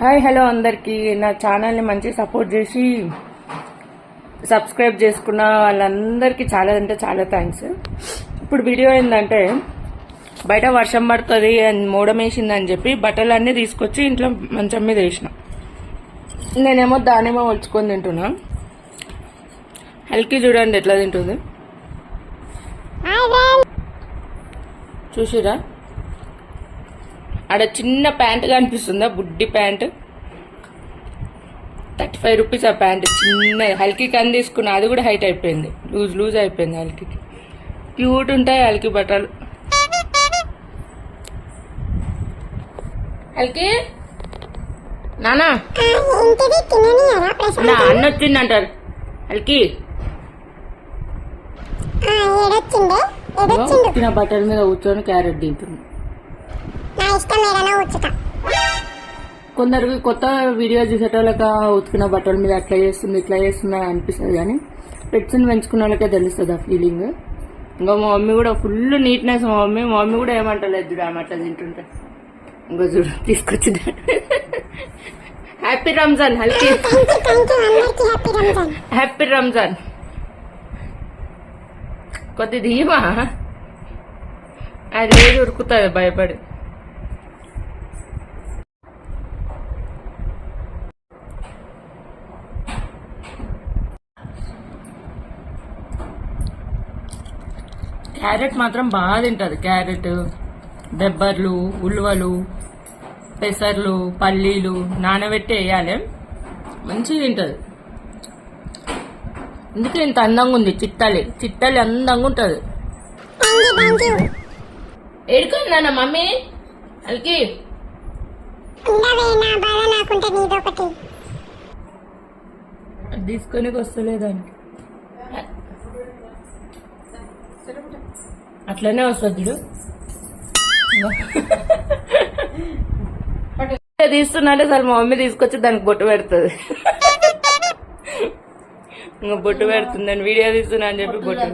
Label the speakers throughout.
Speaker 1: Hi hello అందరికీ. నా ఛానల్ని మంచి సపోర్ట్ చేసి సబ్స్క్రైబ్ చేసుకున్న వాళ్ళందరికీ చాలా అంటే చాలా థ్యాంక్స్. ఇప్పుడు వీడియో ఏంటంటే బయట వర్షం పడుతుంది అని మూడం వేసిందని చెప్పి బట్టలన్నీ తీసుకొచ్చి ఇంట్లో మంచం మీద వేసిన. నేనేమో దానిమ్మ ఒలుచుకొని తింటున్నా. హల్కి చూడండి ఎట్లా తింటుంది. చూసిరా? ఆడ చిన్న ప్యాంట్ కనిపిస్తుందా? బుడ్డి ప్యాంట్. థర్టీ ఫైవ్ రూపీస్ ఆ ప్యాంట్. చిన్న హల్కీ కన్ తీసుకున్నా అది కూడా హైట్ అయిపోయింది. లూజ్ లూజ్ అయిపోయింది హల్కీకి. క్యూట్ ఉంటాయి హల్కీ బట్టలు. హల్కీ? నానా? నా అన్న వచ్చింది అంటారు హల్కీ ఉతికిన బట్టల మీద కూర్చొని క్యారెట్ తింటుంది
Speaker 2: నా ఇష్టం ఏదైనా ఉచ్చుతా
Speaker 1: కొందరికి కొత్త వీడియో చూసేటోళ్ళకి ఉతికిన బట్టల మీద అట్లా చేస్తుంది ఇట్లా చేస్తుంది అని అనిపిస్తుంది కానీ పెట్స్ని పెంచుకున్న వాళ్ళకే తెలుస్తుంది ఆ ఫీలింగ్ ఇంకా మా మమ్మీ కూడా ఫుల్ నీట్నెస్ మా మమ్మీ మా మమ్మీ కూడా ఏమంటలేదు చూడు ఆమె అట్లా తింటుంటే. ఇంకో చూడు తీసుకొచ్చిన హ్యాపీ రంజాన్
Speaker 2: అందరికీ హ్యాపీ రంజాన్
Speaker 1: హ్యాపీ రంజాన్ కొద్ది ధీమా? అది ఏది ఉరుకుతుంది? భయపడి. క్యారెట్ మాత్రం బాగా తింటుంది. క్యారెట్ దెబ్బర్లు ఉల్వలు పెసర్లు పల్లీలు నానబెట్టి వేయాలి. మంచిగా తింటుంది. అందుకే ఇంత అందంగా ఉంది చిట్టాలి చిట్టాలి అందంగా ఉంటుంది.
Speaker 2: Thank you
Speaker 1: mummy. అల్కి.
Speaker 2: నా
Speaker 1: అది తీసుకొని వస్తలేదానికి అట్లనే వస్తుంది చూడు. తీస్తున్నాడే సార్ మా మమ్మీ తీసుకొచ్చి దానికి బొట్టు పెడుతుంది. ఇంకా బొట్టు పెడుతుందని వీడియో తీస్తున్నా అని చెప్పి బొట్టు.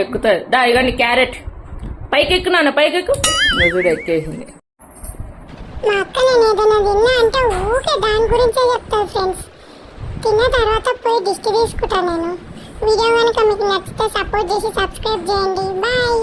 Speaker 1: ఎక్కుతుంది దా ఇగండి క్యారెట్. పైకి ఎక్కున్నాను పైకి ఎక్కు చూడు ఎక్కేసింది.
Speaker 2: మా అక్క నేను ఏదైనా విన్నా అంటే ఊకే దాని గురించే చెప్తాను ఫ్రెండ్స్ తిన్న తర్వాత పోయి దిష్టి తీసుకుంటాను నేను. వీడియో కనుక మీకు నచ్చితే సపోర్ట్ చేసి సబ్స్క్రైబ్ చేయండి. బాయ్